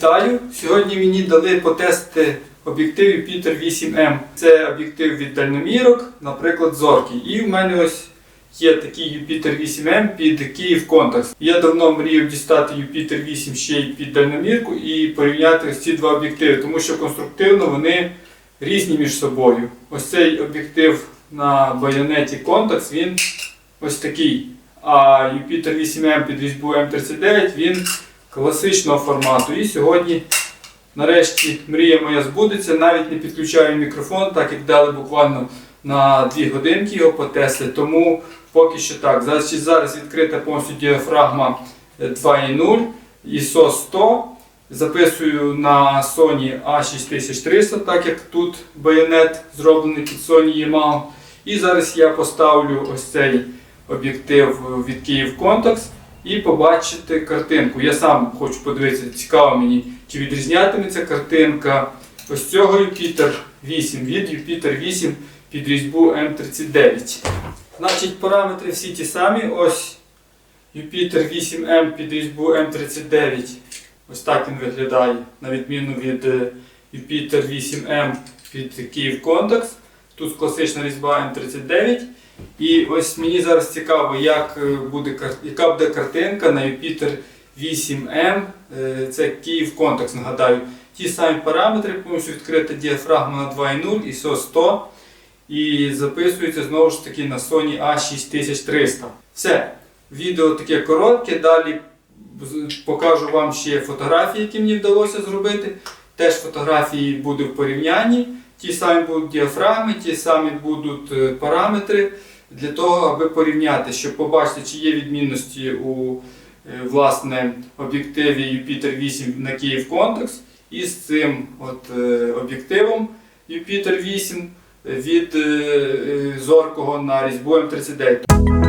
Вітаю! Сьогодні мені дали потестити об'єктив Jupiter 8M. Це об'єктив від дальномірок, наприклад, зорки. І в мене ось є такий Jupiter 8M під Київ Contax. Я давно мріяв дістати Jupiter 8 ще й під дальномірку і порівняти ось ці два об'єктиви, тому що конструктивно вони різні між собою. Ось цей об'єктив на байонеті Contax, він ось такий. А Jupiter 8M під різьбу М39 він класичного формату. І сьогодні, нарешті, мрія моя збудеться. Навіть не підключаю мікрофон, так як дали буквально на 2 годинки його потестити. Тому поки що так. Зараз, зараз відкрита повністю діафрагма 2.0 ISO 100. Записую на Sony A6300, так як тут байонет зроблений під Sony Yamaha. І зараз я поставлю ось цей об'єктив від Київ Contax і побачити картинку. Я сам хочу подивитися, цікаво мені, чи відрізнятиметься картинка ось цього Jupiter 8 від Jupiter 8 під різьбу М39. Значить, параметри всі ті самі. Ось Jupiter 8M під різьбу М39. Ось так він виглядає, на відміну від е, Jupiter 8M під Київ Contax. Тут класична різьба М39. І ось мені зараз цікаво, як е, буде, яка буде картинка на Jupiter 8M. Е, Це Київ Contax, нагадаю. Ті самі параметри, повністю відкрита діафрагма на 2.0 ISO 100. І записується знову ж таки на Sony A6300. Все. Відео таке коротке. Далі покажу вам ще фотографії, які мені вдалося зробити. Теж фотографії буде в порівнянні. Ті самі будуть діафрагми, ті самі будуть е, параметри для того, аби порівняти, щоб побачити, чи є відмінності у е, власне, об'єктиві Юпітер 8 на Київ Контекс і з цим от, е, об'єктивом Юпітер 8 від е, зоркого на різьбу М39.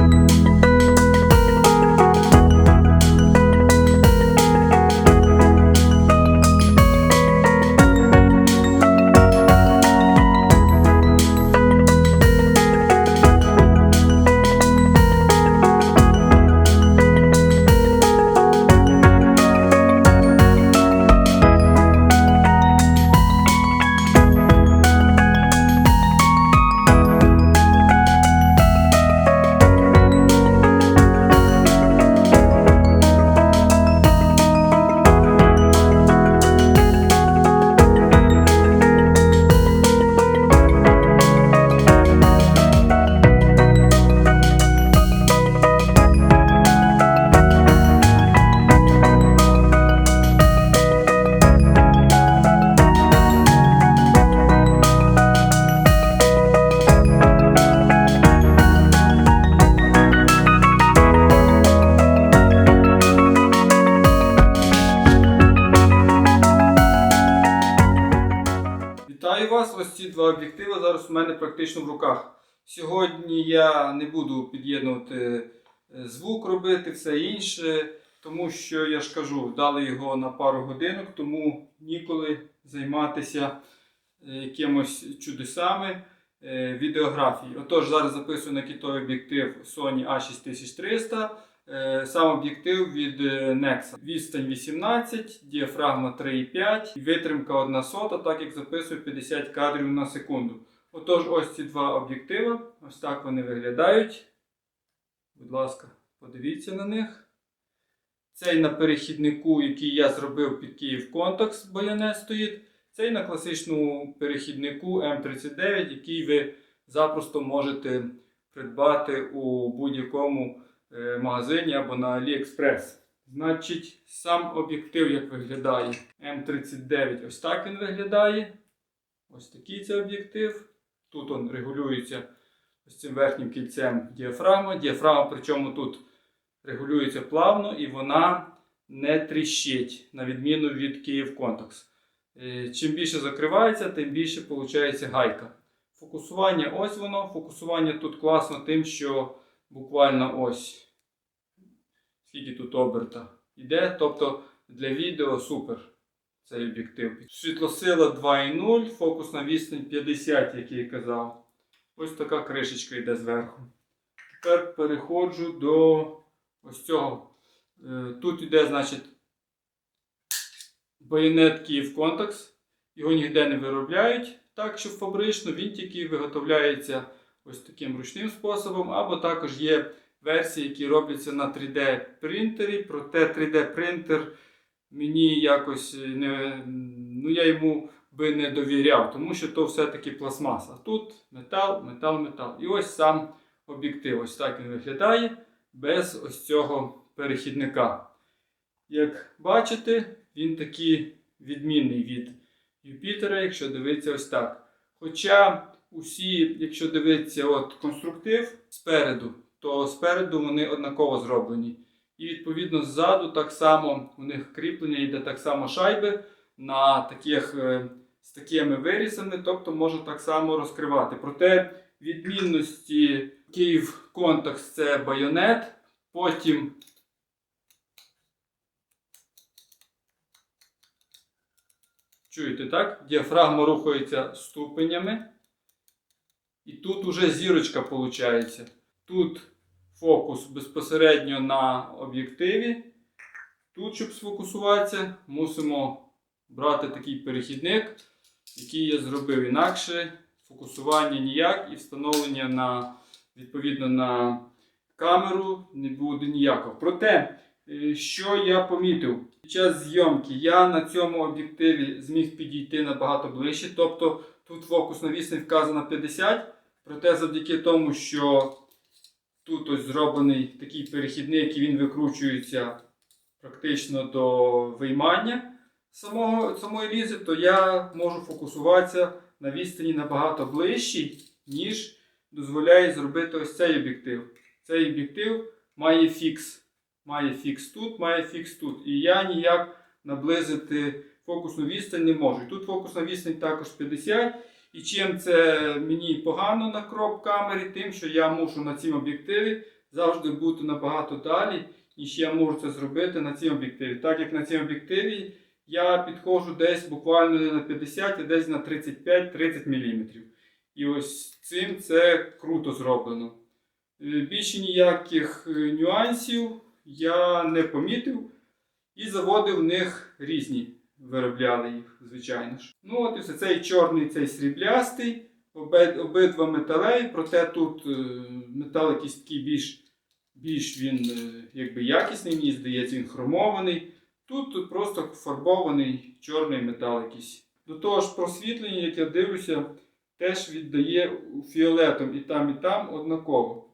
Вітаю вас! Ось ці два об'єктиви зараз у мене практично в руках. Сьогодні я не буду під'єднувати е, звук робити, все інше, тому що я ж кажу, дали його на пару годинок, тому ніколи займатися е, якимось чудесами е, відеографії. Отож, зараз записую на кітовий об'єктив Sony A6300. Е, Сам об'єктив від е, Nexa. Відстань 18, діафрагма 3,5 витримка 1 сота, так як записую 50 кадрів на секунду. Отож, ось ці два об'єктиви. Ось так вони виглядають. Будь ласка, подивіться на них. Цей на перехіднику, який я зробив під Київ Contax, байонет стоїть. Цей на класичному перехіднику М39, який ви запросто можете придбати у будь-якому магазині або на AliExpress. Значить, сам об'єктив як виглядає. М39 ось так він виглядає. Ось такий це об'єктив. Тут він регулюється ось цим верхнім кільцем діафрагма. Діафрагма, причому тут регулюється плавно і вона не тріщить, на відміну від Київ Contax. Е, Чим більше закривається, тим більше виходить гайка. Фокусування ось воно. Фокусування тут класно тим, що буквально ось скільки тут оберта йде. Тобто для відео супер цей об'єктив. Світлосила 2.0, фокусна відстань 50, як я казав. Ось така кришечка йде зверху. Тепер переходжу до ось цього. Е, Тут йде, значить, байонет Київ Контакс. Його ніде не виробляють так, що фабрично, він тільки виготовляється ось таким ручним способом, або також є версії, які робляться на 3D принтері. Проте 3D принтер мені якось не. Ну, я йому би не довіряв, тому що то все-таки пластмаса. Тут метал, метал, метал. І ось сам об'єктив. Ось так він виглядає без ось цього перехідника. Як бачите, він такий відмінний від Юпітера, якщо дивитися ось так. Хоча усі, якщо дивитися от конструктив спереду, то спереду вони однаково зроблені. І відповідно ззаду так само у них кріплення йде так само шайби на таких, е, з такими вирізами, тобто можна так само розкривати. Проте відмінності Київ Контакс це байонет, потім Чуєте, так? Діафрагма рухається ступенями. І тут уже зірочка виходить. Тут фокус безпосередньо на об'єктиві. Тут, щоб сфокусуватися, мусимо брати такий перехідник, який я зробив інакше. Фокусування ніяк і встановлення на, відповідно на камеру не буде ніякого. Проте, е, що я помітив, під час зйомки я на цьому об'єктиві зміг підійти набагато ближче. Тобто тут фокус на відстань вказано 50, проте завдяки тому, що тут ось зроблений такий перехідник, і він викручується практично до виймання самого, самої лізи, то я можу фокусуватися на відстані набагато ближчій, ніж дозволяє зробити ось цей об'єктив. Цей об'єктив має фікс. Має фікс тут, має фікс тут. І я ніяк наблизити фокусну відстань не можу. Тут фокусна відстань також 50. І чим це мені погано на кроп камері, тим, що я мушу на цьому об'єктиві завжди бути набагато далі, ніж я можу це зробити на цьому об'єктиві. Так як на цьому об'єктиві я підходжу десь буквально не на 50, а десь на 35-30 мм. І ось цим це круто зроблено. Е, Більше ніяких е, нюансів я не помітив. І заводи в них різні виробляли їх, звичайно ж. Ну от і все цей чорний, цей сріблястий, обидва металеві, проте тут е, метал якийсь такий більш, більш він е, якби якісний, мені здається, він хромований. Тут просто фарбований чорний метал якийсь. До того ж, просвітлення, як я дивлюся, теж віддає фіолетом і там, і там однаково.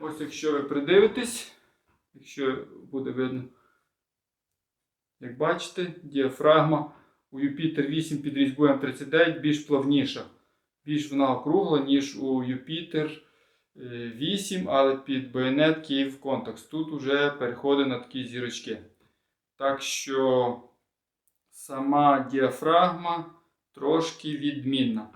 Ось якщо ви придивитесь, якщо буде видно, як бачите, діафрагма у Юпітер 8 під різьбою М39 більш плавніша. Більш вона округла, ніж у Юпітер е, 8, але під байонет Київ Контакс. Тут вже переходить на такі зірочки. Так що сама діафрагма трошки відмінна.